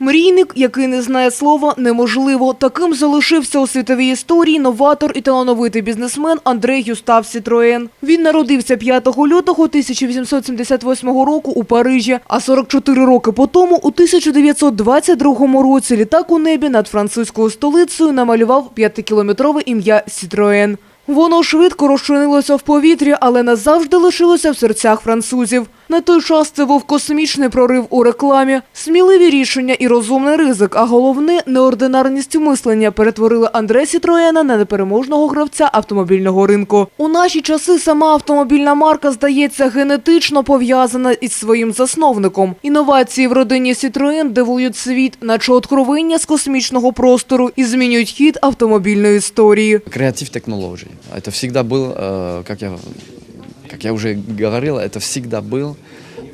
Мрійник, який не знає слова «неможливо». Таким залишився у світовій історії новатор і талановитий бізнесмен Андрей Юстав Сітроен. Він народився 5 лютого 1878 року у Парижі, а 44 роки по тому, у 1922 році, літак у небі над французькою столицею намалював п'ятикілометрове ім'я Сітроен. Воно швидко розчинилося в повітрі, але назавжди лишилося в серцях французів. На той час це був космічний прорив у рекламі, сміливі рішення і розумний ризик, а головне – неординарність мислення перетворили Андре Сітроєна на непереможного гравця автомобільного ринку. У наші часи сама автомобільна марка, здається, генетично пов'язана із своїм засновником. Інновації в родині Сітроєн дивують світ, наче откровення з космічного простору і змінюють хід автомобільної історії. Креатив технологий. Это всегда был, э, как я, как я уже говорил, это всегда был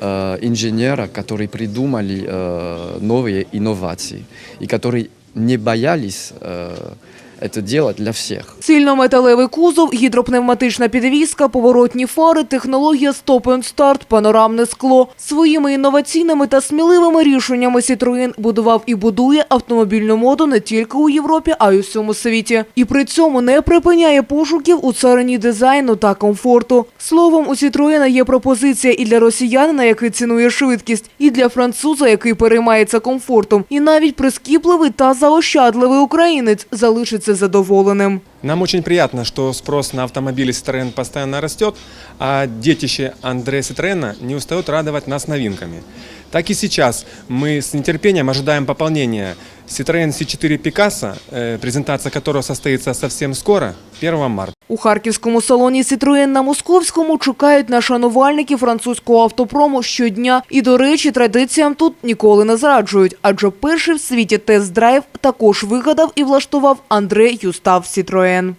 э, инженера, которые придумали э, новые инновации и которые не боялись э, это делать для всех. Цільнометалевий кузов, гідропневматична підвізка, поворотні фари, технологія Start, панорамне скло. Своїми інноваційними та сміливими рішеннями Citroën будував і будує автомобільну моду не тільки у Європі, а й у всьому світі. І при цьому не припиняє пошуків у царині дизайну та комфорту. Словом, у Citroën є пропозиція і для росіянина, який цінує швидкість, і для француза, який переймається комфортом. І навіть прискіпливий та заощадливий українець залишиться задоволеним. Нам очень приятно, что спрос на автомобили Citroën постоянно растет, а детище Андрея Citroёна не устает радовать нас новинками. Так и сейчас мы с нетерпением ожидаем пополнения Citroën C4 Picasso, э, презентация которого состоится совсем скоро, 1 марта. У харківському салоні «Сітроєн» на Московському чекають на шанувальників французького автопрому щодня. І, до речі, традиціям тут ніколи не зраджують, адже перший в світі тест-драйв також вигадав і влаштував Андрей Юстав «Сітроєн».